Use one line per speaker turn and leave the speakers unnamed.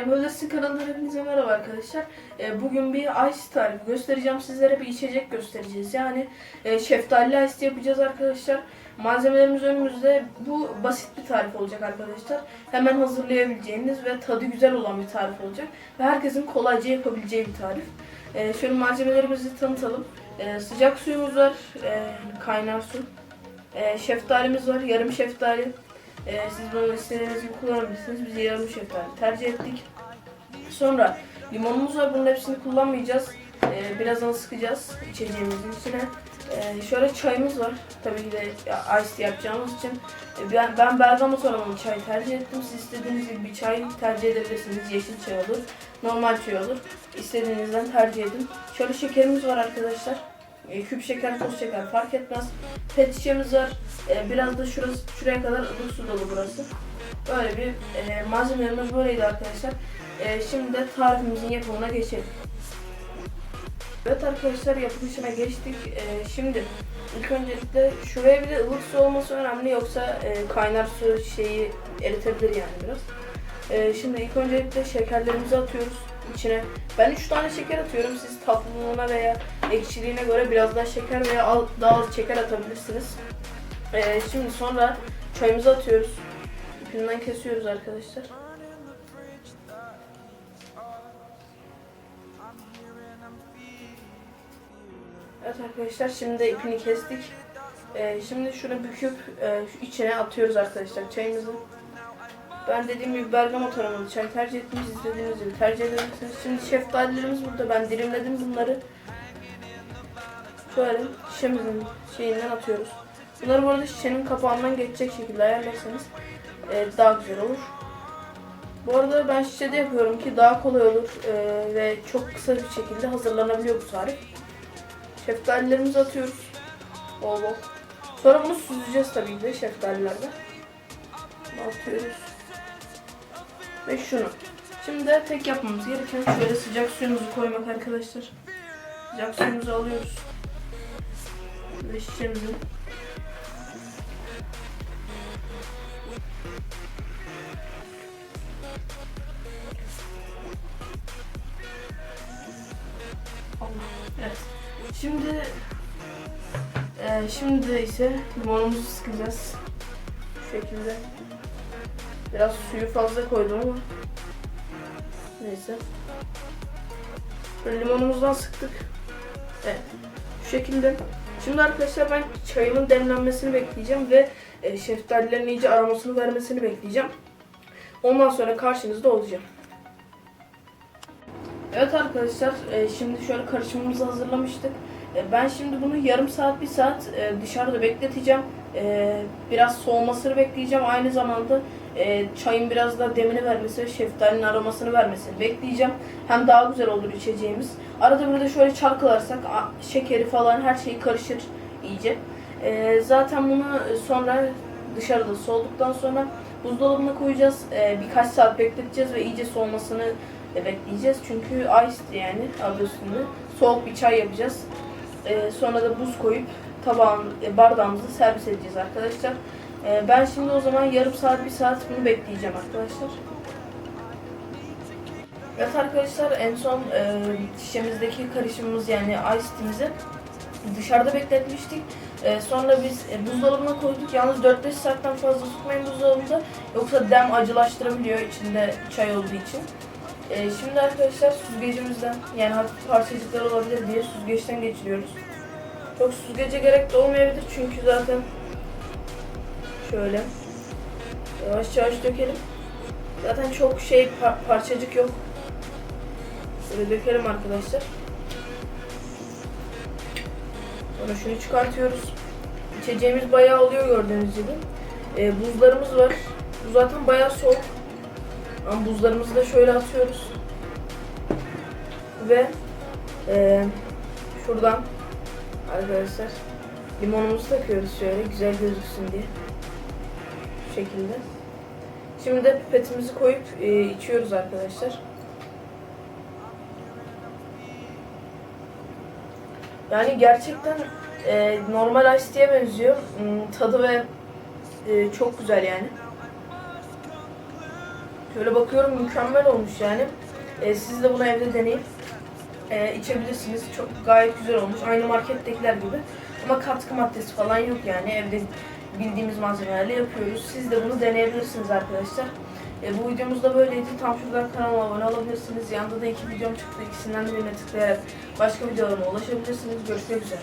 Böylesi kanalından hepinize merhaba arkadaşlar. Ee, bugün bir ice tarifi göstereceğim sizlere bir içecek göstereceğiz. Yani e, şeftali ice yapacağız arkadaşlar. Malzemelerimiz önümüzde. Bu basit bir tarif olacak arkadaşlar. Hemen hazırlayabileceğiniz ve tadı güzel olan bir tarif olacak. Ve herkesin kolayca yapabileceği bir tarif. Ee, şöyle malzemelerimizi tanıtalım. Ee, sıcak suyumuz var. Ee, kaynar su. Ee, şeftalimiz var. Yarım şeftali. Ee, siz bunu istediğiniz gibi kullanabilirsiniz. Biz yarım şeftali tercih ettik. Sonra limonumuz var. Bunun hepsini kullanmayacağız. Ee, birazdan sıkacağız içeceğimizin içine. Ee, şöyle çayımız var. Tabii ki de ice yapacağımız için. Ee, ben, ben bergamot aromalı çay tercih ettim. Siz istediğiniz gibi bir çay tercih edebilirsiniz. Yeşil çay olur. Normal çay olur. İstediğinizden tercih edin. Şöyle şekerimiz var arkadaşlar. Ee, küp şeker, toz şeker fark etmez. Pet şişemiz var. Ee, biraz da şurası, şuraya kadar ılık su dolu burası. Böyle bir e, malzemelerimiz böyleydi arkadaşlar. E, şimdi de tarifimizin yapımına geçelim. Evet arkadaşlar yapım işine geçtik. E, şimdi ilk öncelikle şuraya bir de ılık su olması önemli yoksa e, kaynar su şeyi eritebilir yani biraz. E, şimdi ilk öncelikle şekerlerimizi atıyoruz içine. Ben 3 tane şeker atıyorum. Siz tatlılığına veya ekşiliğine göre biraz daha şeker veya daha az şeker atabilirsiniz. E, şimdi sonra çayımızı atıyoruz. İpinden kesiyoruz arkadaşlar. Evet arkadaşlar şimdi ipini kestik. Ee, şimdi şunu büküp e, içine atıyoruz arkadaşlar çayımızı. Ben dediğim gibi bergamot aromalı çay tercih ettim. Siz istediğiniz gibi tercih edebilirsiniz. Şimdi şeftalilerimiz burada. Ben dilimledim bunları. Şöyle şişemizin şeyinden atıyoruz. Bunları bu arada şişenin kapağından geçecek şekilde ayarlarsanız e, daha güzel olur. Bu arada ben şişede yapıyorum ki daha kolay olur e, ve çok kısa bir şekilde hazırlanabiliyor bu tarif. Şeftalilerimizi atıyoruz. Bol bol. Sonra bunu süzeceğiz tabii ki de şeftalilerde. Atıyoruz. Ve şunu. Şimdi tek yapmamız gereken şöyle sıcak suyumuzu koymak arkadaşlar. Sıcak suyumuzu alıyoruz. Ve şişemizi Evet. Şimdi e, şimdi ise limonumuzu sıkacağız. Şu şekilde. Biraz suyu fazla koydum ama neyse. Böyle limonumuzdan sıktık. Evet. Şu şekilde. Şimdi arkadaşlar ben çayımın demlenmesini bekleyeceğim ve e, şeftalilerin iyice aromasını vermesini bekleyeceğim. Ondan sonra karşınızda olacağım. Evet arkadaşlar e, şimdi şöyle karışımımızı hazırlamıştık. E, Ben şimdi bunu yarım saat bir saat dışarıda bekleteceğim. Biraz soğumasını bekleyeceğim. Aynı zamanda e, çayın biraz daha demini vermesi ve şeftalinin aromasını vermesini bekleyeceğim. Hem daha güzel olur içeceğimiz. Arada bir de şöyle çalkalarsak şekeri falan her şeyi karışır iyice. E, Zaten bunu sonra dışarıda soğuduktan sonra buzdolabına koyacağız. E, Birkaç saat bekleteceğiz ve iyice soğumasını e, bekleyeceğiz. Çünkü ice yani adı üstünde. Soğuk bir çay yapacağız. E, sonra da buz koyup tabağın, e, bardağımızı servis edeceğiz arkadaşlar. E, ben şimdi o zaman yarım saat, bir saat bunu bekleyeceğim arkadaşlar. Evet arkadaşlar en son e, şişemizdeki karışımımız yani ice tea'mizi dışarıda bekletmiştik. E, sonra biz e, buzdolabına koyduk. Yalnız 4-5 saatten fazla tutmayın buzdolabında. Yoksa dem acılaştırabiliyor içinde çay olduğu için. Ee, şimdi arkadaşlar süzgecimizden yani hafif parçacıklar olabilir diye süzgeçten geçiriyoruz. Çok süzgece gerek de olmayabilir çünkü zaten şöyle yavaş yavaş dökelim. Zaten çok şey par- parçacık yok. Böyle dökelim arkadaşlar. Sonra şunu çıkartıyoruz. İçeceğimiz bayağı oluyor gördüğünüz gibi. Ee, buzlarımız var. Bu zaten bayağı soğuk. Ama buzlarımızı da şöyle atıyoruz. Ve eee, şuradan arkadaşlar limonumuzu takıyoruz şöyle güzel gözüksün diye. Şekilde. Şimdi de pipetimizi koyup eee, içiyoruz arkadaşlar. Yani gerçekten eee, normal ice tea'ye benziyor. Hmm, Tadı ve eee, çok güzel yani. Şöyle bakıyorum mükemmel olmuş yani. E, siz de bunu evde deneyip e, içebilirsiniz. Çok gayet güzel olmuş. Aynı markettekiler gibi. Ama katkı maddesi falan yok yani. Evde bildiğimiz malzemelerle yapıyoruz. Siz de bunu deneyebilirsiniz arkadaşlar. E, bu videomuz da böyleydi. Tam şuradan kanalıma abone olabilirsiniz. Yanında da iki videom çıktı. İkisinden de birine tıklayarak başka videolarıma ulaşabilirsiniz. Görüşmek üzere.